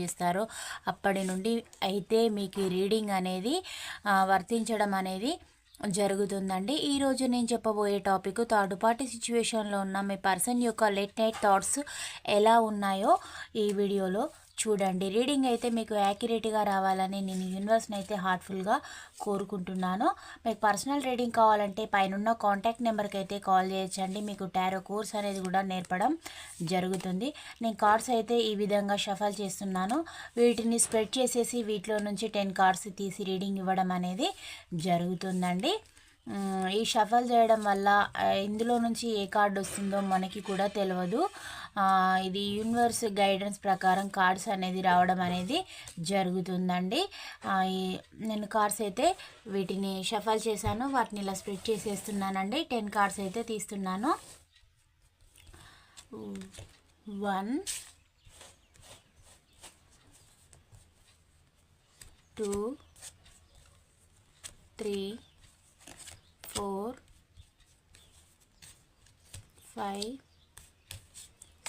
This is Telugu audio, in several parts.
చేస్తారో అప్పటి నుండి అయితే మీకు రీడింగ్ అనేది వర్తించడం అనేది జరుగుతుందండి. ఈరోజు నేను చెప్పబోయే టాపిక్ థర్డ్ పార్టీ సిచ్యువేషన్లో ఉన్న మీ పర్సన్ యొక్క లెట్ నైట్ థాట్స్ ఎలా ఉన్నాయో ఈ వీడియోలో చూడండి. రీడింగ్ అయితే మీకు యాక్యురేట్గా రావాలని నేను యూనివర్స్ని అయితే హార్ట్ఫుల్గా కోరుకుంటున్నాను. మీకు పర్సనల్ రీడింగ్ కావాలంటే పైన కాంటాక్ట్ నెంబర్కి అయితే కాల్ చేయొచ్చండి. మీకు టారో కోర్స్ అనేది కూడా నేర్పడం జరుగుతుంది. నేను కార్డ్స్ అయితే ఈ విధంగా షఫల్ చేస్తున్నాను. వీటిని స్ప్రెడ్ చేసేసి వీటిలో నుంచి టెన్ కార్డ్స్ తీసి రీడింగ్ ఇవ్వడం అనేది జరుగుతుందండి. ఈ షఫల్ చేయడం వల్ల ఇందులో నుంచి ఏ కార్డు వస్తుందో మనకి కూడా తెలియదు ఇది యూనివర్స్ గైడెన్స్ ప్రకారం కార్డ్స్ అనేది రావడం అనేది జరుగుతుందండి. నేను కార్డ్స్ అయితే వీటిని షఫల్ చేశాను వాటిని ఇలా స్ప్రెడ్ చేసేస్తున్నానండి. టెన్ కార్డ్స్ అయితే తీస్తున్నాను. One two three four five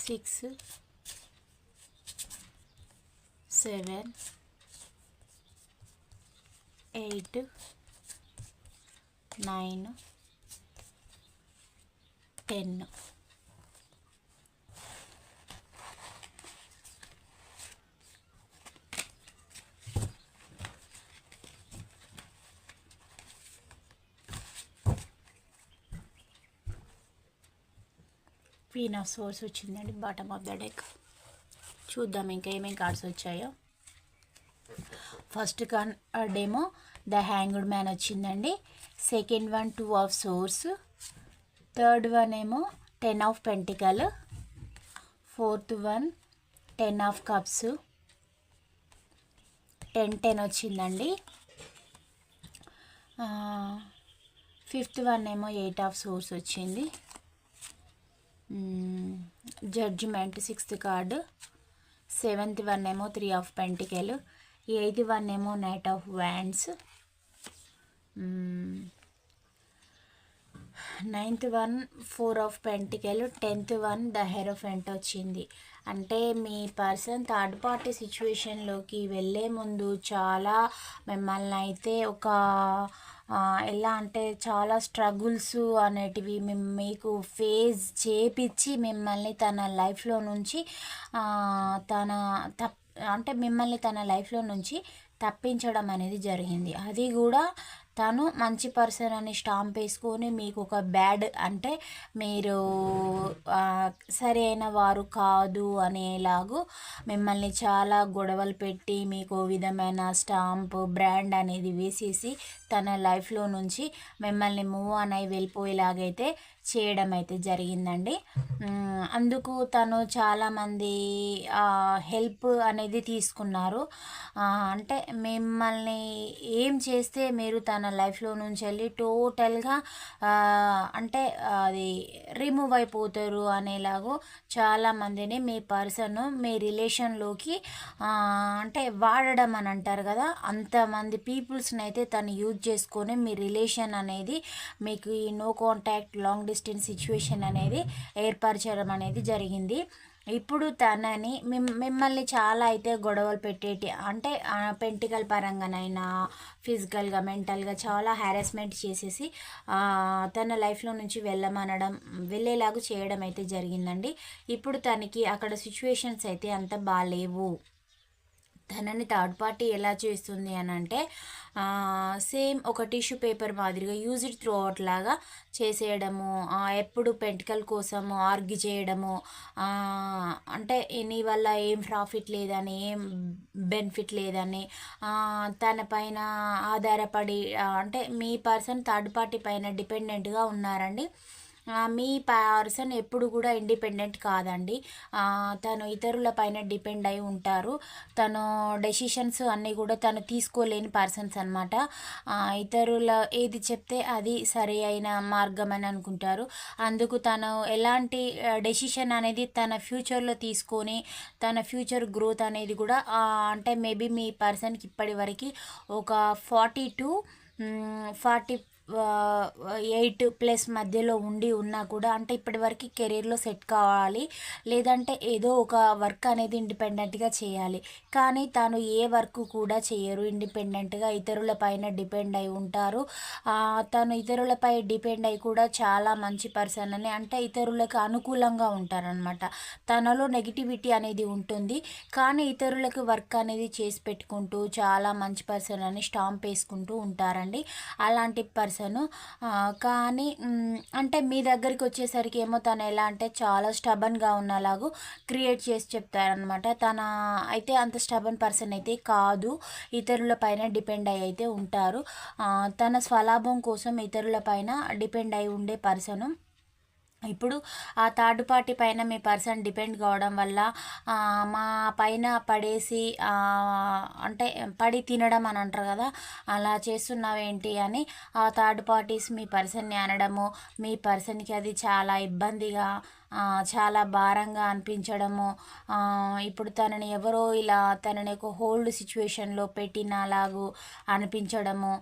six seven eight nine ten queen of swords వచ్చిందండి బాటమ్ ఆఫ్ ద డెక్ చూద్దాం ఇంకా ఏమేమి కార్డ్స్ వచ్చాయో. ఫస్ట్ కార్డ్ ఏమో ద హ్యాంగ్డ్ మ్యాన్ వచ్చిందండి. Second one two of swords third one ఏమో ten of pentacle fourth one ten of cups ten ten వచ్చిందండి. ఫిఫ్త్ వన్ ఏమో ఎయిట్ ఆఫ్ సోర్స్ వచ్చింది. Judgement sixth card seventh one ఏమో three of pentacle eighth one ఏమో knight of wands ninth one four of pentacle tenth one the hierophant వచ్చింది. అంటే మీ పర్సన్ థర్డ్ పార్టీ సిచ్యువేషన్లోకి వెళ్ళే ముందు చాలా మిమ్మల్ని అయితే ఒక ఎలా అంటే చాలా స్ట్రగుల్స్ అనేటివి మిమ్- మీకు ఫేస్ చేపించి మిమ్మల్ని తన లైఫ్లో నుంచి తన తప్ అంటే మిమ్మల్ని తన లైఫ్లో నుంచి తప్పించడం అనేది జరిగింది. అది కూడా తను మంచి పర్సన్ అని స్టాంప్ వేసుకొని మీకు ఒక బ్యాడ్ అంటే మీరు సరైన వారు కాదు అనేలాగు మిమ్మల్ని చాలా గొడవలు పెట్టి మీకు విధమైన స్టాంప్ బ్రాండ్ అనేది వేసేసి తన లైఫ్లో నుంచి మిమ్మల్ని మూవ్ అనేవి అయి వెళ్ళిపోయేలాగైతే చేయడం అయితే జరిగిందండి అందుకు తను చాలామంది హెల్ప్ అనేది తీసుకున్నారు. అంటే మిమ్మల్ని ఏం చేస్తే మీరు తన లైఫ్లో నుంచి వెళ్ళి టోటల్గా అంటే అది రిమూవ్ అయిపోతారు అనేలాగో చాలామందిని మీ పర్సన్ మీ రిలేషన్లోకి అంటే వాడడం అని అంటారు కదా అంతమంది పీపుల్స్ని అయితే తను యూజ్ చేసుకొని మీ రిలేషన్ అనేది మీకు ఈ no contact long distance situation అనేది ఏర్పరచడం అనేది జరిగింది. ఇప్పుడు తనని మిమ్ మిమ్మల్ని చాలా అయితే గొడవలు పెట్టేటి అంటే పెంటికల్ పరంగానైనా ఫిజికల్గా మెంటల్గా చాలా హ్యారాస్మెంట్ చేసేసి తన లైఫ్లో నుంచి వెళ్ళమనడం వెళ్ళేలాగా చేయడం అయితే జరిగిందండి. ఇప్పుడు తనకి అక్కడ సిచ్యువేషన్స్ అయితే అంత బాగాలేవు తనని థర్డ్ పార్టీ ఎలా చేస్తుంది అని అంటే సేమ్ ఒక టిష్యూ పేపర్ మాదిరిగా యూజ్ ఇట్ త్రూ అవుట్ లాగా చేసేయడము ఎప్పుడు పెంటికల్ కోసము ఆర్గి చేయడము అంటే నీ వల్ల ఏం ప్రాఫిట్ లేదని ఏం బెనిఫిట్ లేదని తన పైన ఆధారపడి అంటే మీ పర్సన్ థర్డ్ పార్టీ పైన డిపెండెంట్గా ఉన్నారండి. మీ పర్సన్ ఎప్పుడు కూడా ఇండిపెండెంట్ కాదండి. తను ఇతరుల పైన డిపెండ్ అయి ఉంటారు. తను డెసిషన్స్ అన్నీ కూడా తను తీసుకోలేని పర్సన్స్ అనమాట ఇతరుల ఏది చెప్తే అది సరి అయిన మార్గం అని అనుకుంటారు. అందుకు తను ఎలాంటి డెసిషన్ అనేది తన ఫ్యూచర్లో తీసుకొని తన ఫ్యూచర్ గ్రోత్ అనేది కూడా అంటే మేబీ మీ పర్సన్కి ఇప్పటి వరకు ఒక forty to forty eight plus మధ్యలో ఉండి ఉన్నా కూడా అంటే ఇప్పటివరకు కెరీర్లో సెట్ కావాలి. లేదంటే ఏదో ఒక వర్క్ అనేది ఇండిపెండెంట్గా చేయాలి. కానీ తాను ఏ వర్క్ కూడా చేయరు. ఇండిపెండెంట్గా ఇతరుల పైన డిపెండ్ అయి ఉంటారు. తను ఇతరులపై డిపెండ్ అయి కూడా చాలా మంచి పర్సన్ అని అంటే ఇతరులకు అనుకూలంగా ఉంటారనమాట తనలో నెగిటివిటీ అనేది ఉంటుంది. కానీ ఇతరులకు వర్క్ అనేది చేసి పెట్టుకుంటూ చాలా మంచి పర్సన్ అని స్టాంప్ వేసుకుంటూ ఉంటారండి. అలాంటి పర్సన్ పర్సన్ కానీ అంటే మీ దగ్గరికి వచ్చేసరికి ఏమో తను ఎలా అంటే చాలా స్టబన్గా ఉన్నలాగా క్రియేట్ చేసి చెప్తారనమాట తన అయితే అంత స్టబన్ పర్సన్ అయితే కాదు. ఇతరుల పైన డిపెండ్ అయి అయితే ఉంటారు. తన స్వలాభం కోసం ఇతరుల పైన డిపెండ్ అయి ఉండే పర్సను. ఇప్పుడు ఆ థర్డ్ పార్టీ పైన మీ పర్సన్ డిపెండ్ కావడం వల్ల మా పైన పడేసి అంటే పడి తినడం అని అంటారు కదా అలా చేస్తున్నావేంటి అని ఆ థర్డ్ పార్టీస్ మీ పర్సన్ని అనడము మీ పర్సన్కి అది చాలా ఇబ్బందిగా చాలా భారంగా అనిపించడము. ఇప్పుడు తనని ఎవరో ఇలా తనని ఒక హోల్డ్ సిచ్యువేషన్లో పెట్టినలాగు అనిపించడము.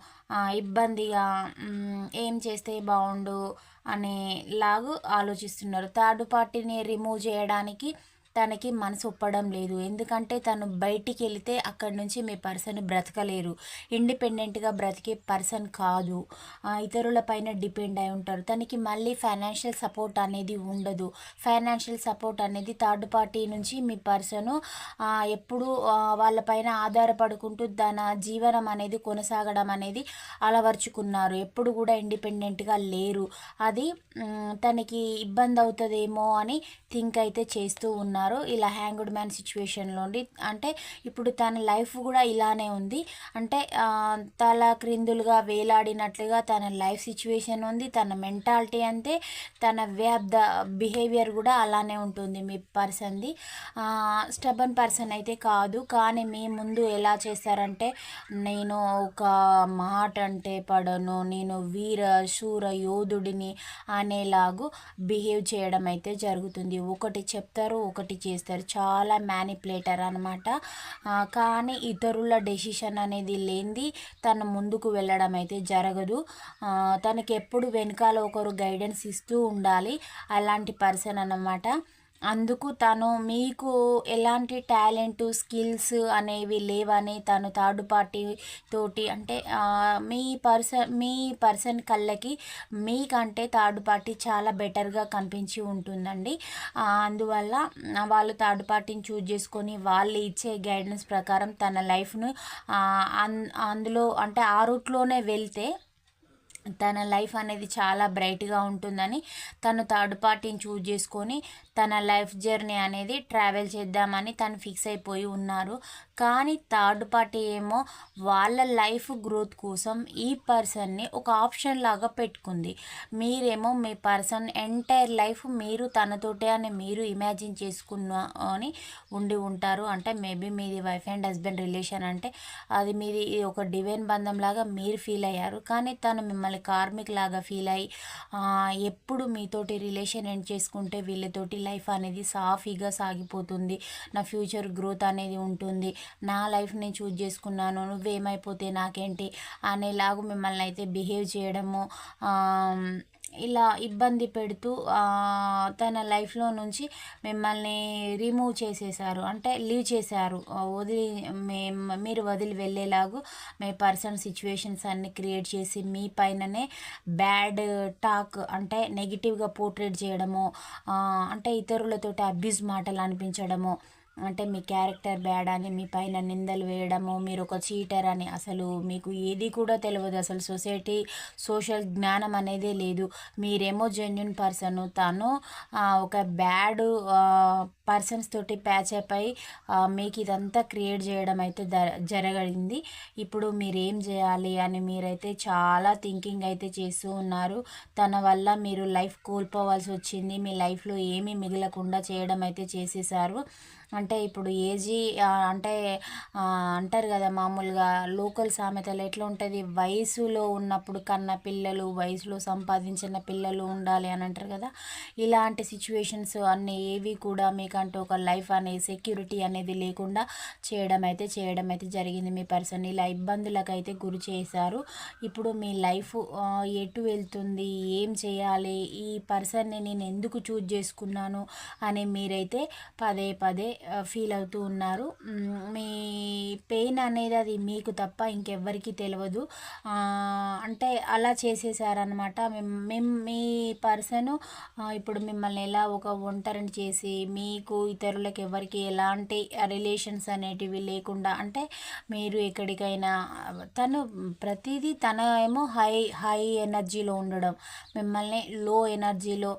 ఇబ్బందిగా ఏం చేస్తే బాగుండు అనే లాగు ఆలోచిస్తున్నారు. థర్డ్ పార్టీని రిమూవ్ చేయడానికి తనకి మనసు ఒప్పడం లేదు. ఎందుకంటే తను బయటికి వెళితే అక్కడి నుంచి మీ పర్సన్ బ్రతకలేరు. ఇండిపెండెంట్గా బ్రతికే పర్సన్ కాదు. ఇతరుల పైన డిపెండ్ అయి ఉంటారు. తనకి మళ్ళీ ఫైనాన్షియల్ సపోర్ట్ అనేది ఉండదు. ఫైనాన్షియల్ సపోర్ట్ అనేది థర్డ్ పార్టీ నుంచి మీ పర్సన్ ఎప్పుడు వాళ్ళపైన ఆధారపడుకుంటూ తన జీవనం అనేది కొనసాగడం అనేది అలవర్చుకున్నారు. ఎప్పుడు కూడా ఇండిపెండెంట్గా లేరు. అది తనకి ఇబ్బంది అవుతుందేమో అని థింక్ అయితే చేస్తూ ఉన్నారు. ఉన్నారు ఇలా హ్యాంగ్డ్ మ్యాన్ సిచ్యువేషన్లో అంటే ఇప్పుడు తన లైఫ్ కూడా ఇలానే ఉంది. అంటే తల క్రిందులుగా వేలాడినట్లుగా తన లైఫ్ సిచ్యువేషన్ ఉంది. తన మెంటాలిటీ అంతే తన వే ఆఫ్ ద బిహేవియర్ కూడా అలానే ఉంటుంది మీ పర్సన్ది స్టబన్ పర్సన్ అయితే కాదు. కానీ మీ ముందు ఎలా చేస్తారంటే నేను ఒక మాట అంటే పడను నేను వీర శూర యోధుడిని అనేలాగు బిహేవ్ చేయడం అయితే జరుగుతుంది. ఒకటి చెప్తారు ఒకటి ఒకటి చేస్తారు. చాలా మ్యానిపులేటర్ అనమాట కానీ ఇతరుల డెసిషన్ అనేది లేనిది తను ముందుకు వెళ్ళడం అయితే జరగదు. తనకి ఎప్పుడు వెనకాల ఒకరు గైడెన్స్ ఇస్తూ ఉండాలి. అలాంటి పర్సన్ అన్నమాట. అందుకు తను మీకు ఎలాంటి టాలెంట్ స్కిల్స్ అనేవి లేవని తను థర్డ్ పార్టీ తోటి అంటే మీ పర్సన్ మీ పర్సన్ కళ్ళకి మీకంటే థర్డ్ పార్టీ చాలా బెటర్గా కనిపించి ఉంటుందండి. అందువల్ల వాళ్ళు థర్డ్ పార్టీని చూజ్ చేసుకొని వాళ్ళు ఇచ్చే గైడెన్స్ ప్రకారం తన లైఫ్ను అందులో అంటే ఆ రూట్లోనే వెళ్తే తన లైఫ్ అనేది చాలా బ్రైట్గా ఉంటుందని తను థర్డ్ పార్టీని చూజ్ చేసుకొని తన లైఫ్ జర్నీ అనేది ట్రావెల్ చేద్దామని తను ఫిక్స్ అయిపోయి ఉన్నారు. కానీ థర్డ్ పార్టీ ఏమో వాళ్ళ లైఫ్ గ్రోత్ కోసం ఈ పర్సన్ని ఒక ఆప్షన్ లాగా పెట్టుకుంది. మీరేమో మీ పర్సన్ ఎంటైర్ లైఫ్ మీరు తనతోటే అని మీరు ఇమాజిన్ చేసుకున్న అని ఉండి ఉంటారు. అంటే మేబీ మీది వైఫ్ అండ్ హస్బెండ్ రిలేషన్ అంటే అది మీది ఒక డివైన్ బంధం లాగా మీరు ఫీల్ అయ్యారు. కానీ తను మిమ్మల్ని కార్మిక్ లాగా ఫీల్ అయ్యి ఎప్పుడు మీతోటి రిలేషన్ ఎండ్ చేసుకుంటే వీళ్ళతోటి లైఫ్ అనేది సాఫీగా సాగిపోతుంది. నా ఫ్యూచర్ గ్రోత్ అనేది ఉంటుంది. నా లైఫ్ని చూజ్ చేసుకున్నాను నువ్వేమైపోతే నాకేంటి అనేలాగు మిమ్మల్ని అయితే బిహేవ్ చేయడము ఇలా ఇబ్బంది పెడుతూ తన లైఫ్లో నుంచి మిమ్మల్ని రిమూవ్ చేసేసారు అంటే లీవ్ చేశారు. వదిలి మీరు వదిలి వెళ్ళేలాగు మీ పర్సన్ సిచ్యువేషన్స్ అన్ని క్రియేట్ చేసి మీ పైననే బ్యాడ్ టాక్ అంటే నెగిటివ్గా పోర్ట్రేట్ చేయడము అంటే ఇతరులతోటి అబ్యూస్ మాటలు అనిపించడము అంటే మీ క్యారెక్టర్ బ్యాడ్ అని మీ పైన నిందలు వేయడము మీరు ఒక చీటర్ అని అసలు మీకు ఏది కూడా తెలియదు. అసలు సొసైటీ సోషల్ జ్ఞానం అనేది లేదు. మీరేమో జెన్యున్ పర్సన్ తను ఒక బ్యాడ్ పర్సన్స్ తోటి ప్యాచప్ అయి మీకు ఇదంతా క్రియేట్ చేయడం అయితే జరగడింది ఇప్పుడు మీరేం చేయాలి అని మీరైతే చాలా థింకింగ్ అయితే చేస్తూ ఉన్నారు. తన వల్ల మీరు లైఫ్ కోల్పోవాల్సి వచ్చింది. మీ లైఫ్లో ఏమీ మిగలకుండా చేయడం అయితే చేసేసారు అంటే ఇప్పుడు ఏజీ అంటే అంటారు కదా మామూలుగా లోకల్ సామెతలు ఎట్లా ఉంటుంది? వయసులో ఉన్నప్పుడు కన్న పిల్లలు వయసులో సంపాదించిన పిల్లలు ఉండాలి అని అంటారు కదా. ఇలాంటి సిచ్యువేషన్స్ అన్నీ ఏవి కూడా మీకంటూ ఒక లైఫ్ అనే సెక్యూరిటీ అనేది లేకుండా చేయడం అయితే చేయడం అయితే జరిగింది మీ పర్సన్ ఇలా ఇబ్బందులకు అయితే గురి చేశారు. ఇప్పుడు మీ లైఫ్ ఎటు వెళ్తుంది? ఏం చేయాలి? ఈ పర్సన్ని నేను ఎందుకు చూజ్ చేసుకున్నాను? అని మీరైతే పదే పదే ఫీల్ అవుతూ ఉన్నారు. మీ పెయిన్ అనేది అది మీకు తప్ప ఇంకెవ్వరికీ తెలియదు అంటే అలా చేసేసారనమాట మేము మీ పర్సన్ ఇప్పుడు మిమ్మల్ని ఎలా ఒక ఒంటరిని చేసి మీకు ఇతరులకు ఎవరికి ఎలాంటి రిలేషన్స్ అనేటివి లేకుండా అంటే మీరు ఎక్కడికైనా తను ప్రతిదీ తన ఏమో హై హై ఎనర్జీలో ఉండడం. మిమ్మల్ని లో ఎనర్జీలో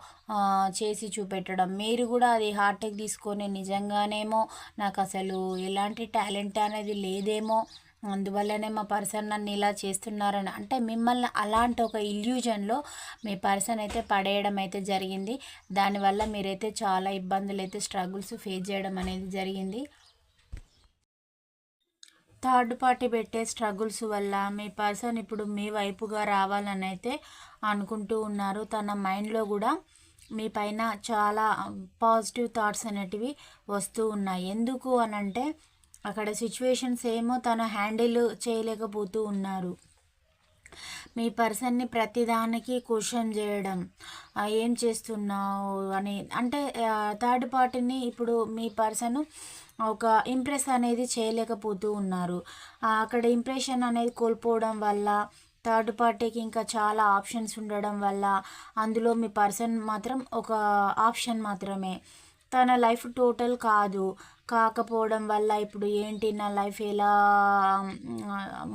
చేసి చూపెట్టడం. మీరు కూడా అది హార్ట్కి తీసుకొని నిజంగానేమో నాకు అసలు ఎలాంటి టాలెంట్ అనేది లేదేమో. అందువల్లనే మా పర్సన్ నన్ను ఇలా చేస్తున్నారని. అంటే మిమ్మల్ని అలాంటి ఒక ఇల్యూజన్లో మీ పర్సన్ అయితే పడేయడం అయితే జరిగింది. దానివల్ల మీరైతే చాలా ఇబ్బందులు అయితే స్ట్రగుల్స్ ఫేస్ చేయడం అనేది జరిగింది. థర్డ్ పార్టీ పెట్టే స్ట్రగుల్స్ వల్ల మీ పర్సన్ ఇప్పుడు మీ వైపుగా రావాలని అయితే అనుకుంటూ ఉన్నారు. తన మైండ్లో కూడా మీ పైన చాలా పాజిటివ్ థాట్స్ అనేటివి వస్తూ ఉన్నాయి. ఎందుకు అని అంటే అక్కడ సిచ్యువేషన్స్ ఏమో తను హ్యాండిల్ చేయలేకపోతూ ఉన్నారు. మీ పర్సన్ని ప్రతిదానికి క్వశ్చన్ చేయడం ఏం చేస్తున్నావు అని అంటే థర్డ్ పార్టీని ఇప్పుడు మీ పర్సన్ ఒక ఇంప్రెస్ అనేది చేయలేకపోతూ ఉన్నారు. అక్కడ ఇంప్రెషన్ అనేది కోల్పోవడం వల్ల థర్డ్ పార్టీకి ఇంకా చాలా ఆప్షన్స్ ఉండడం వల్ల అందులో మీ పర్సన్ మాత్రం ఒక ఆప్షన్ మాత్రమే. తన లైఫ్ టోటల్ కాదు. కాకపోవడం వల్ల ఇప్పుడు ఏంటి? నా లైఫ్ ఎలా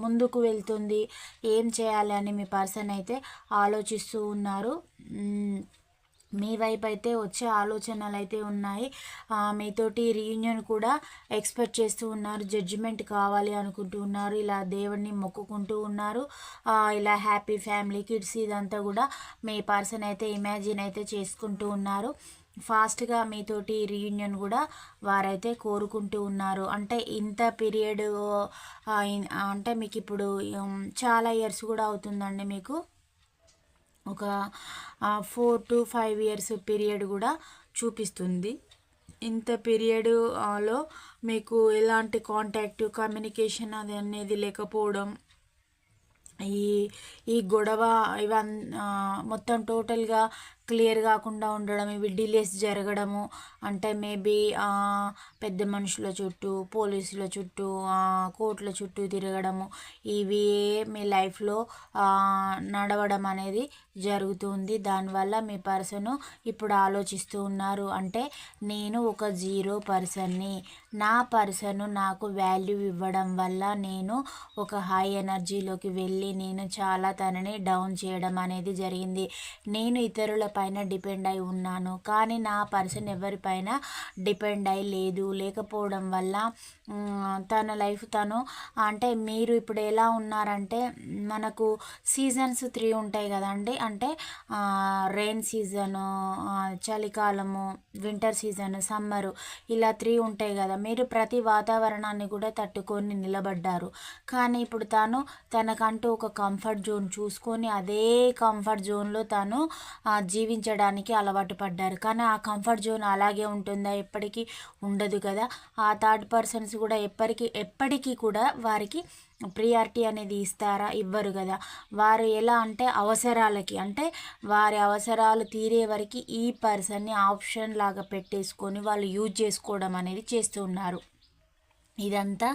ముందుకు వెళ్తుంది? ఏం చేయాలి అని మీ పర్సన్ అయితే ఆలోచిస్తూ ఉన్నారు. మీ వైపు అయితే వచ్చే ఆలోచనలు అయితే ఉన్నాయి మీతోటి రీయూనియన్ కూడా ఎక్స్పెక్ట్ చేస్తూ ఉన్నారు. జడ్జిమెంట్ కావాలి అనుకుంటూ ఉన్నారు. ఇలా దేవుడిని మొక్కుకుంటూ ఉన్నారు. ఇలా హ్యాపీ ఫ్యామిలీ కిడ్స్ ఇదంతా కూడా మీ పర్సన్ అయితే ఇమాజిన్ అయితే చేసుకుంటూ ఉన్నారు. ఫాస్ట్గా మీతోటి రీయూనియన్ కూడా వారైతే కోరుకుంటూ ఉన్నారు. అంటే ఇంత పీరియడ్ అంటే మీకు ఇప్పుడు చాలా ఇయర్స్ కూడా అవుతుందండి మీకు? ఒక four to five years period కూడా చూపిస్తుంది. ఇంత పీరియడ్లో మీకు ఎలాంటి కాంటాక్ట్ కమ్యూనికేషన్ అది అనేది లేకపోవడం ఈ ఈ గొడవ ఇవన్ మొత్తం టోటల్గా క్లియర్ కాకుండా ఉండడం ఇవి డిలేస్ జరగడము. అంటే మేబీ పెద్ద మనుషుల చుట్టూ పోలీసుల చుట్టూ కోర్టుల చుట్టూ తిరగడము. ఇవి మీ లైఫ్లో నడవడం అనేది జరుగుతుంది దానివల్ల మీ పర్సన్ ఇప్పుడు ఆలోచిస్తూ ఉన్నారు. అంటే నేను ఒక జీరో పర్సన్ని. నా పర్సన్ నాకు వాల్యూ ఇవ్వడం వల్ల నేను ఒక హై ఎనర్జీలోకి వెళ్ళి నేను చాలా తనని డౌన్ చేయడం అనేది జరిగింది. నేను ఇతరుల పైన డిపెండ్ అయి ఉన్నాను. కానీ నా పర్సన్ ఎవరిపైన డిపెండ్ అయి లేదు. లేకపోవడం వల్ల తన లైఫ్ తను అంటే మీరు ఇప్పుడు ఎలా ఉన్నారంటే మనకు సీజన్స్ త్రీ ఉంటాయి కదండి అంటే రెయిన్ సీజను చలికాలము వింటర్ సీజన్ సమ్మరు ఇలా త్రీ ఉంటాయి కదా. మీరు ప్రతి వాతావరణాన్ని కూడా తట్టుకొని నిలబడ్డారు. కానీ ఇప్పుడు తాను తనకంటూ ఒక కంఫర్ట్ జోన్ చూసుకొని అదే కంఫర్ట్ జోన్లో తను ఆ, జీవించడానికి అలవాటు పడ్డారు. కానీ ఆ కంఫర్ట్ జోన్ అలాగే ఉంటుందా? ఎప్పటికీ ఉండదు కదా. ఆ థర్డ్ పర్సన్స్ కూడా ఎప్పటికీ ఎప్పటికీ కూడా వారికి ప్రియారిటీ అనేది ఇస్తారా? ఇవ్వరు కదా. వారు ఎలా అంటే అవసరాలకి అంటే వారి అవసరాలు తీరే వరకు ఈ పర్సన్ని ఆప్షన్ లాగా పెట్టేసుకొని వాళ్ళు యూజ్ చేసుకోవడం అనేది చేస్తూ ఉన్నారు. ఇదంతా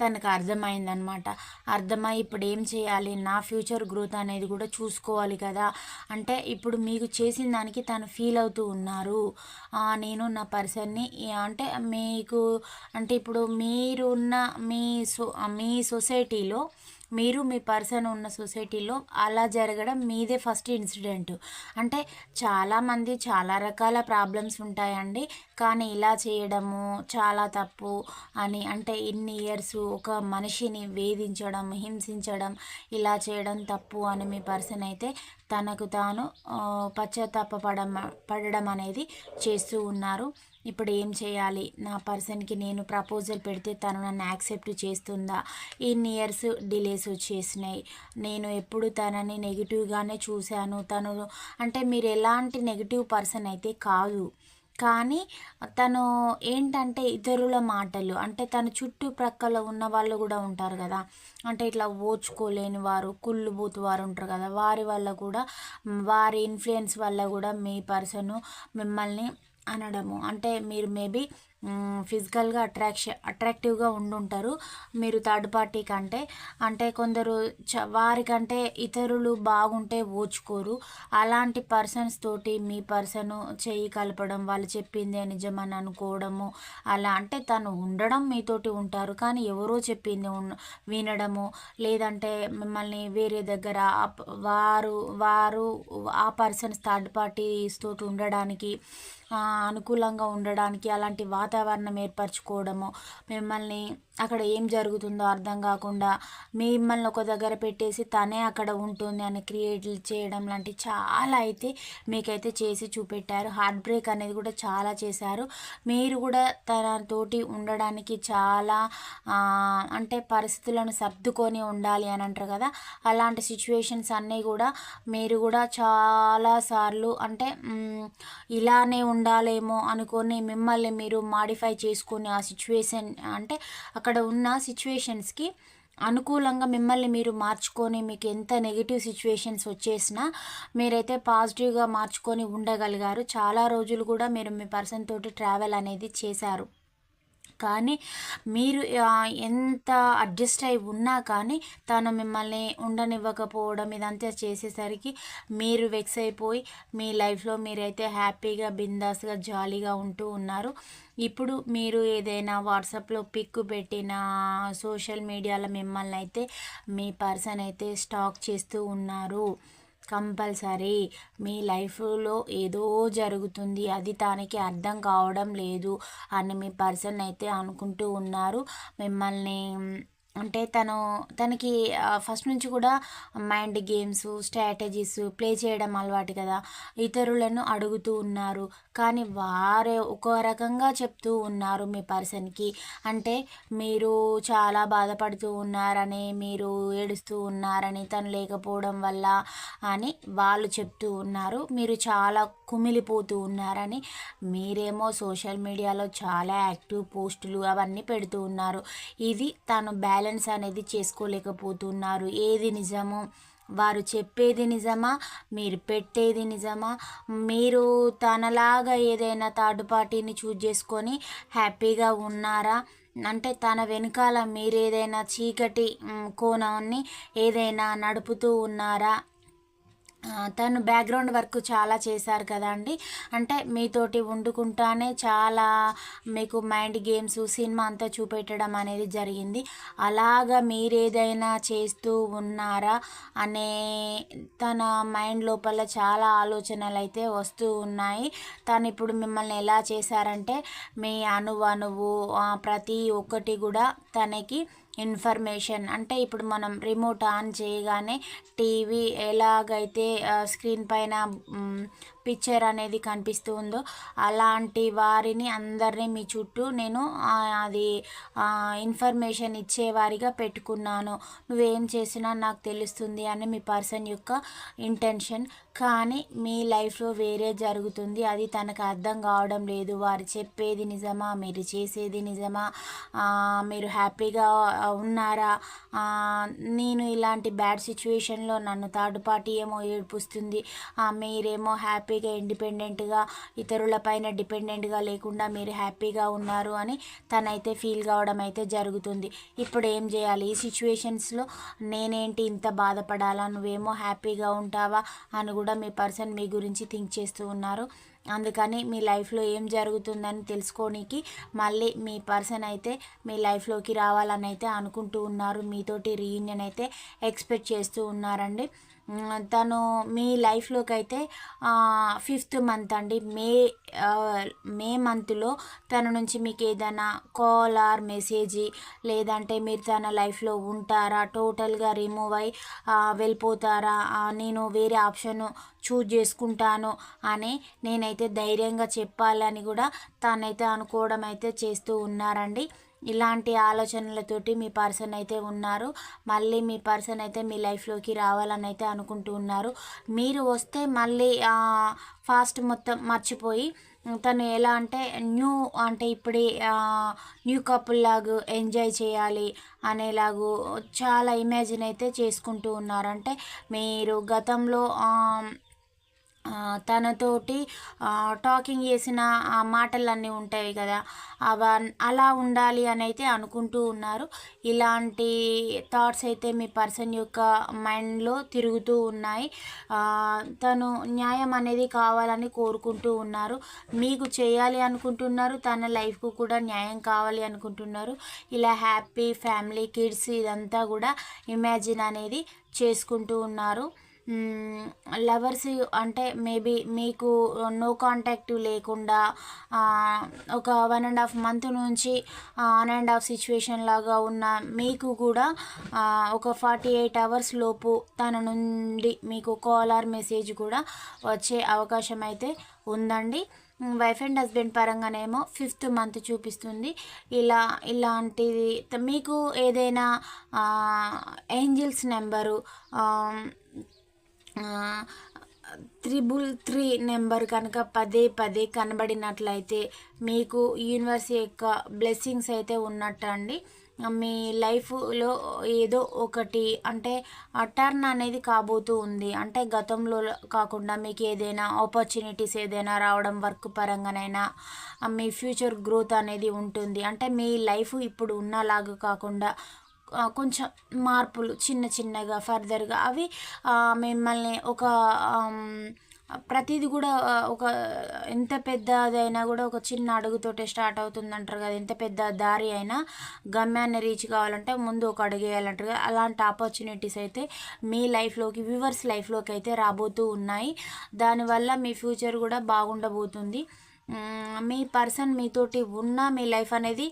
తనకు అర్థమైందనమాట. అర్థమై ఇప్పుడు ఏం చేయాలి? నా ఫ్యూచర్ గ్రోత్ అనేది కూడా చూసుకోవాలి కదా. అంటే ఇప్పుడు మీకు చేసిన దానికి తను ఫీల్ అవుతూ ఉన్నారు. నేను నా పర్సన్ని అంటే మీకు అంటే ఇప్పుడు మీరున్న మీ సో మీ సొసైటీలో మీరు మీ పర్సన్ ఉన్న సొసైటీలో అలా జరగడం మీదే ఫస్ట్ ఇన్సిడెంట్. అంటే చాలామంది చాలా రకాల ప్రాబ్లమ్స్ ఉంటాయండి. కానీ ఇలా చేయడము చాలా తప్పు అని. అంటే ఇన్ని ఇయర్స్ ఒక మనిషిని వేధించడం హింసించడం ఇలా చేయడం తప్పు అని మీ పర్సన్ అయితే తనకు తాను పశ్చాత్తాపడడం పడడం అనేది చేస్తూ ఉన్నారు. ఇప్పుడు ఏం చేయాలి? నా పర్సన్కి నేను ప్రపోజల్ పెడితే తను నన్ను యాక్సెప్ట్ చేస్తుందా? ఎన్ని ఇయర్స్ డిలేస్ వచ్చేసినాయి? నేను ఎప్పుడు తనని నెగిటివ్గానే చూశాను. తను అంటే మీరు ఎలాంటి నెగిటివ్ పర్సన్ అయితే కాదు. కానీ తను ఏంటంటే ఇతరుల మాటలు అంటే తన చుట్టుప్రక్కల ఉన్న వాళ్ళు కూడా ఉంటారు కదా. అంటే ఇట్లా ఓచుకోలేని వారు కుళ్ళుబూతు వారు ఉంటారు కదా. వారి వల్ల కూడా వారి ఇన్ఫ్లుయెన్స్ వల్ల కూడా మీ పర్సన్ మిమ్మల్ని అనడము. అంటే మీరు మేబీ ఫిజికల్గా అట్రాక్షన్ అట్రాక్టివ్గా ఉండుంటారు. మీరు థర్డ్ పార్టీ కంటే. అంటే కొందరు చ వారికంటే ఇతరులు బాగుంటే ఓచుకోరు. అలాంటి పర్సన్స్ తోటి మీ పర్సను చెయ్యి కలపడం వాళ్ళు చెప్పిందే నిజమని అనుకోవడము అలా అంటే తను ఉండడం మీతోటి ఉంటారు. కానీ ఎవరో చెప్పింది వినడము లేదంటే మిమ్మల్ని వేరే దగ్గర వారు వారు ఆ పర్సన్స్ థర్డ్ పార్టీస్తో తోటి ఉండడానికి అనుకూలంగా ఉండడానికి అలాంటి వాతావరణం ఏర్పరచుకోవడము మిమ్మల్ని అక్కడ ఏం జరుగుతుందో అర్థం కాకుండా మిమ్మల్ని ఒక దగ్గర పెట్టేసి తనే అక్కడ ఉంటుంది అని క్రియేట్ చేయడం లాంటి చాలా అయితే మీకైతే చేసి చూపెట్టారు. హార్ట్ బ్రేక్ అనేది కూడా చాలా చేశారు. మీరు కూడా తనతోటి ఉండడానికి చాలా అంటే పరిస్థితులను సర్దుకొని ఉండాలి అని అంటారు కదా. అలాంటి సిచ్యువేషన్స్ అన్నీ కూడా మీరు కూడా చాలాసార్లు అంటే ఇలానే ఉండాలేమో అనుకొని మిమ్మల్ని మీరు మాడిఫై చేసుకుని ఆ సిచ్యువేషన్ అంటే అక్కడ అక్కడ ఉన్న సిచ్యువేషన్స్కి అనుకూలంగా మిమ్మల్ని మీరు మార్చుకొని మీకు ఎంత నెగిటివ్ సిచ్యువేషన్స్ వచ్చేసినా మీరైతే పాజిటివ్గా మార్చుకొని ఉండగలిగారు. చాలా రోజులు కూడా మీరు మీ పర్సన్ తోటి ట్రావెల్ అనేది చేశారు. కానీ మీరు ఎంత అడ్జస్ట్ అయి ఉన్నా కానీ తను మిమ్మల్ని ఉండనివ్వకపోవడం ఇదంతా చేసేసరికి మీరు వెక్స్ అయిపోయి మీ లైఫ్లో మీరైతే హ్యాపీగా బిందాస్గా జాలీగా ఉంటూ ఉన్నారు. ఇప్పుడు మీరు ఏదైనా వాట్సాప్లో పిక్ పెట్టిన సోషల్ మీడియాలో మిమ్మల్ని అయితే మీ పర్సన్ అయితే స్టాక్ చేస్తూ ఉన్నారు. కంపల్సరీ. మీ లైఫ్లో ఏదో జరుగుతుంది. అది తనకి అర్థం కావడం లేదు అని మీ పర్సన్ అయితే అనుకుంటూ ఉన్నారు. మిమ్మల్ని అంటే తను తనకి ఫస్ట్ నుంచి కూడా మైండ్ గేమ్స్ స్ట్రాటజీస్ ప్లే చేయడం అలవాటు కదా. ఇతరులను అడుగుతూ ఉన్నారు. కానీ వారే ఒక రకంగా చెప్తూ ఉన్నారు మీ పర్సన్కి. అంటే మీరు చాలా బాధపడుతూ ఉన్నారని మీరు ఏడుస్తూ ఉన్నారని తను లేకపోవడం వల్ల అని వాళ్ళు చెప్తూ ఉన్నారు. మీరు చాలా కుమిలిపోతూ ఉన్నారని మీరేమో సోషల్ మీడియాలో చాలా యాక్టివ్ పోస్టులు అవన్నీ పెడుతూ ఉన్నారు. ఇది తను బ్యాలెన్స్ అనేది చేసుకోలేకపోతున్నారు. ఏది నిజమో వారు చెప్పేది నిజమా మీరు పెట్టేది నిజమా మీరు తనలాగా ఏదైనా థర్డ్ పార్టీని చూజ్ చేసుకొని హ్యాపీగా ఉన్నారా? అంటే తన వెనకాల మీరు ఏదైనా చీకటి కోణాన్ని ఏదైనా నడుపుతూ ఉన్నారా? తను బ్యాక్గ్రౌండ్ వర్క్ చాలా చేశారు కదా అండి. అంటే మీతోటి వండుకుంటానే చాలా మీకు మైండ్ గేమ్స్ సినిమా అంతా చూపెట్టడం అనేది జరిగింది. అలాగా మీరేదైనా చేస్తూ ఉన్నారా అనే తన మైండ్ లోపల చాలా ఆలోచనలు అయితే వస్తూ ఉన్నాయి. తను ఇప్పుడు మిమ్మల్ని ఎలా చేశారంటే మీ అణువు ప్రతి ఒక్కటి కూడా తనకి ఇన్ఫర్మేషన్. అంటే ఇప్పుడు మనం రిమోట్ ఆన్ చేయగానే టీవీ ఎలాగైతే స్క్రీన్ పైన పిక్చర్ అనేది కనిపిస్తూ ఉందో అలాంటి వారిని అందరినీ మీ చుట్టూ నేను అది ఇన్ఫర్మేషన్ ఇచ్చేవారిగా పెట్టుకున్నాను. నువ్వేం చేసినా నాకు తెలుస్తుంది అని మీ పర్సన్ యొక్క ఇంటెన్షన్ కానీ మీ లైఫ్లో వేరే జరుగుతుంది. అది తనకు అర్థం కావడం లేదు. వారు చెప్పేది నిజమా? మీరు చేసేది నిజమా? మీరు హ్యాపీగా ఉన్నారా? నేను ఇలాంటి బ్యాడ్ సిచ్యువేషన్లో నన్ను థర్డ్ పార్టీ ఏమో ఏడిపిస్తుంది. మీరేమో హ్యాపీగా ఇండిపెండెంట్గా ఇతరులపైన డిపెండెంట్గా లేకుండా మీరు హ్యాపీగా ఉన్నారు అని తనైతే ఫీల్ కావడం అయితే జరుగుతుంది. ఇప్పుడు ఏం చేయాలి? ఈ సిచ్యువేషన్స్లో నేనేంటి ఇంత బాధపడాలా? నువ్వేమో హ్యాపీగా ఉంటావా? అని కూడా మీ పర్సన్ మీ గురించి థింక్ చేస్తూ ఉన్నారు. అందుకని మీ లైఫ్లో ఏం జరుగుతుందని తెలుసుకోనికి మళ్ళీ మీ పర్సన్ అయితే మీ లైఫ్లోకి రావాలని అయితే అనుకుంటూ ఉన్నారు. మీతోటి రీయూనియన్ అయితే ఎక్స్పెక్ట్ చేస్తూ ఉన్నారండి. తను మీ లైఫ్లోకి అయితే ఫిఫ్త్ మంత్ అండి. మే మే మంత్లో తన నుంచి మీకు ఏదైనా కాల్ ఆర్ మెసేజ్ లేదంటే మీరు తన లైఫ్లో ఉంటారా? టోటల్గా రిమూవ్ అయి వెళ్ళిపోతారా? నేను వేరే ఆప్షన్ చూజ్ చేసుకుంటాను అని నేనైతే అయితే ధైర్యంగా చెప్పాలని కూడా తానైతే అనుకోవడం అయితే చేస్తూ ఉన్నారండి. ఇలాంటి ఆలోచనలతోటి మీ పర్సన్ అయితే ఉన్నారు. మళ్ళీ మీ పర్సన్ అయితే మీ లైఫ్లోకి రావాలని అయితే అనుకుంటూ ఉన్నారు. మీరు వస్తే మళ్ళీ ఫాస్ట్ మొత్తం మర్చిపోయి తను ఎలా అంటే న్యూ అంటే ఇప్పుడు న్యూ కపుల్ లాగా ఎంజాయ్ చేయాలి అనేలాగు చాలా ఇమాజిన్ అయితే చేసుకుంటూ ఉన్నారు. అంటే మీరు గతంలో తనతోటి టాకింగ్ చేసిన ఆ మాటలన్నీ ఉంటాయి కదా అవ అలా ఉండాలి అని అయితే అనుకుంటూ ఉన్నారు. ఇలాంటి థాట్స్ అయితే మీ పర్సన్ యొక్క మైండ్లో తిరుగుతూ ఉన్నాయి. తను న్యాయం అనేది కావాలని కోరుకుంటూ ఉన్నారు. మీకు చేయాలి అనుకుంటున్నారు తన లైఫ్కు కూడా న్యాయం కావాలి అనుకుంటున్నారు. ఇలా హ్యాపీ ఫ్యామిలీ కిడ్స్ ఇదంతా కూడా ఇమాజిన్ అనేది చేసుకుంటూ ఉన్నారు. లవర్స్ అంటే మేబీ మీకు నో కాంటాక్ట్ లేకుండా ఒక వన్ అండ్ హాఫ్ మంత్ నుంచి ఆన్ అండ్ ఆఫ్ సిచ్యువేషన్ లాగా ఉన్న మీకు కూడా ఒక ఫార్టీ ఎయిట్ అవర్స్ లోపు తన నుండి మీకు కాల్ ఆర్ మెసేజ్ కూడా వచ్చే అవకాశం అయితే ఉందండి. వైఫ్ అండ్ హస్బెండ్ పరంగానేమో ఫిఫ్త్ మంత్ చూపిస్తుంది. ఇలా ఇలాంటిది మీకు ఏదైనా angels number triple three number కనుక పదే పదే కనబడినట్లయితే మీకు యూనివర్స్ యొక్క బ్లెస్సింగ్స్ అయితే ఉన్నట్టు అండి మీ లైఫ్లో ఏదో ఒకటి అంటే టర్న్ అనేది కాబోతూ ఉంది. అంటే గతంలో కాకుండా మీకు ఏదైనా ఆపర్చునిటీస్ ఏదైనా రావడం వర్క్ పరంగానైనా మీ ఫ్యూచర్ గ్రోత్ అనేది ఉంటుంది. అంటే మీ లైఫ్ ఇప్పుడు ఉన్నలాగా కాకుండా కొంచెం మార్పులు చిన్న చిన్నగా ఫర్దర్గా అవి మిమ్మల్ని ఒక ప్రతిది కూడా ఒక ఎంత పెద్దదైనా కూడా ఒక చిన్న అడుగుతోటే స్టార్ట్ అవుతుంది అంటారు కదా. ఎంత పెద్ద దారి అయినా గమ్యాన్ని రీచ్ కావాలంటే ముందు ఒక అడుగు వేయాలంటారు కదా. అలాంటి ఆపర్చునిటీస్ అయితే మీ లైఫ్లోకి వ్యూవర్స్ లైఫ్లోకి అయితే రాబోతూ ఉన్నాయి. దానివల్ల మీ ఫ్యూచర్ కూడా బాగుండబోతుంది. మీ పర్సన్ మీతోటి ఉన్న మీ లైఫ్ అనేది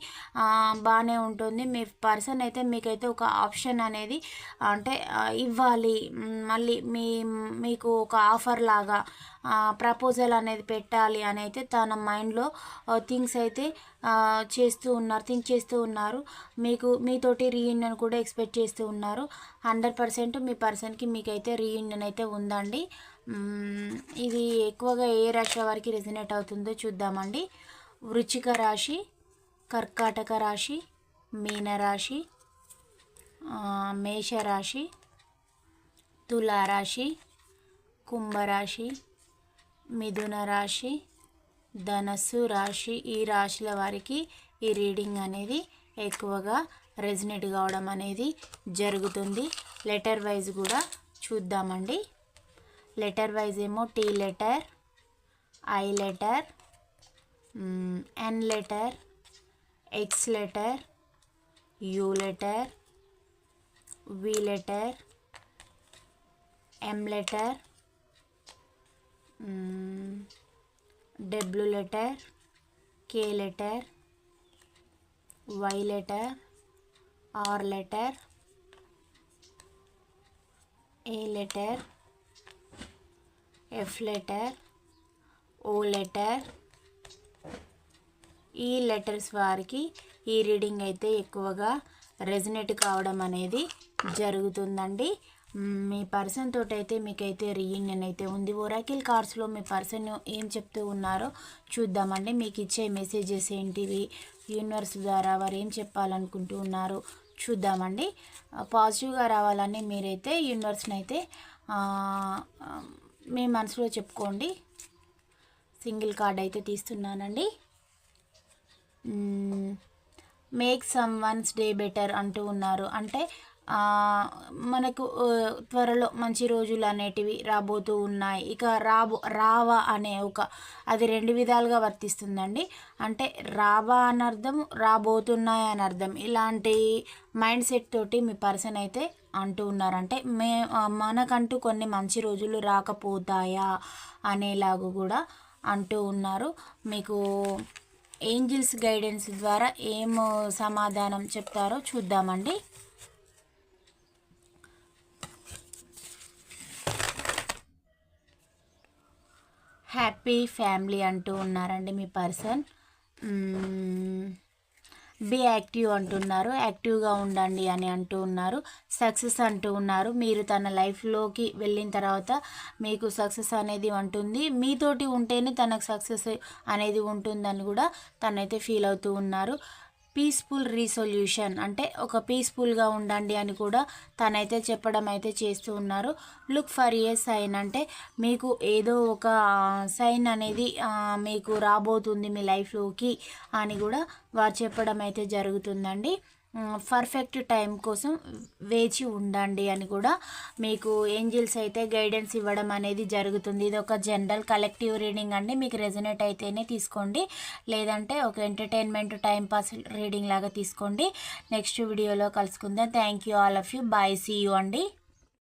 బాగానే ఉంటుంది. మీ పర్సన్ అయితే మీకైతే ఒక ఆప్షన్ అనేది అంటే ఇవ్వాలి. మళ్ళీ మీ మీకు ఒక ఆఫర్ లాగా ప్రపోజల్ అనేది పెట్టాలి అని అయితే తన మైండ్లో థింగ్స్ అయితే చేస్తూ ఉన్నారు థింక్ చేస్తూ ఉన్నారు. మీకు మీతోటి రీయూనియన్ కూడా ఎక్స్పెక్ట్ చేస్తూ ఉన్నారు. హండ్రెడ్ పర్సెంట్ మీ పర్సన్కి మీకైతే రీయూనియన్ అయితే ఉందండి. ఇది ఎక్కువగా ఏ రాశి వారికి రెసినేట్ అవుతుందో చూద్దామండి. వృచ్చిక రాశి కర్కాటక రాశి మీనరాశి మేషరాశి తులారాశి కుంభరాశి మిథున రాశి ధనస్సు రాశి ఈ రాశుల వారికి ఈ రీడింగ్ అనేది ఎక్కువగా రెజినేట్ కావడం అనేది జరుగుతుంది. లెటర్ వైజ్ కూడా చూద్దామండి. లెటర్ వైజ్ ఏమో T letter I letter N letter X letter U letter V letter M letter W letter K letter Y letter R letter A letter F letter O letter E letters వారికి ఈ రీడింగ్ అయితే ఎక్కువగా రెజినేట్ కావడం అనేది జరుగుతుందండి. మీ పర్సన్ తోటైతే అయితే మీకైతే రీయూనియన్ అయితే ఉంది. ఒరాకిల్ కార్డ్స్లో మీ పర్సన్ ఏం చెప్తూ ఉన్నారో చూద్దామండి. మీకు ఇచ్చే మెసేజెస్ ఏంటివి యూనివర్స్ ద్వారా వారు ఏం చెప్పాలనుకుంటూ ఉన్నారు చూద్దామండి. పాజిటివ్గా రావాలని మీరైతే యూనివర్స్ని అయితే మీ మనసులో చెప్పుకోండి. సింగిల్ కార్డ్ అయితే తీస్తున్నానండి. Make someone's day better అంటూ ఉన్నారు. అంటే మనకు త్వరలో మంచి రోజులు అనేటివి రాబోతూ ఉన్నాయి. ఇక రాబో రావా అనే ఒక అది రెండు విధాలుగా వర్తిస్తుందండి. అంటే రావా అని అర్థం రాబోతున్నాయి అని అర్థం. ఇలాంటి మైండ్ సెట్ తోటి మీ పర్సన్ అయితే అంటూ ఉన్నారంటే మే మనకంటూ కొన్ని మంచి రోజులు రాకపోతాయా అనేలాగా కూడా అంటూ ఉన్నారు. మీకు ఏంజిల్స్ గైడెన్స్ ద్వారా ఏం సమాధానం చెప్తారో చూద్దామండి. హ్యాపీ ఫ్యామిలీ అంటూ ఉన్నారండి మీ పర్సన్. బీ యాక్టివ్ అంటున్నారు. యాక్టివ్గా ఉండండి అని అంటూ ఉన్నారు. సక్సెస్ అంటూ ఉన్నారు. మీరు తన లైఫ్లోకి వెళ్ళిన తర్వాత మీకు సక్సెస్ అనేది ఉంటుంది. మీతోటి ఉంటేనే తనకు సక్సెస్ అనేది ఉంటుందని కూడా తనైతే ఫీల్ అవుతూ ఉన్నారు. పీస్ఫుల్ రీసొల్యూషన్ అంటే ఒక పీస్ఫుల్గా ఉండండి అని కూడా తనైతే చెప్పడం అయితే చేస్తూ ఉన్నారు. లుక్ ఫర్ ఏ సైన్ అంటే మీకు ఏదో ఒక సైన్ అనేది మీకు రాబోతుంది మీ లైఫ్లోకి అని కూడా వారు చెప్పడం అయితే జరుగుతుందండి. పర్ఫెక్ట్ టైం కోసం వేచి ఉండండి అని కూడా మీకు ఏంజిల్స్ అయితే గైడెన్స్ ఇవ్వడం అనేది జరుగుతుంది. ఇది ఒక జనరల్ కలెక్టివ్ రీడింగ్ అండి. మీకు రెజనేట్ అయితేనే తీసుకోండి. లేదంటే ఒక ఎంటర్టైన్మెంట్ టైం పాస్ రీడింగ్ లాగా తీసుకోండి. నెక్స్ట్ వీడియోలో కలుసుకుందాం. Thank you all of you bye see you అండి.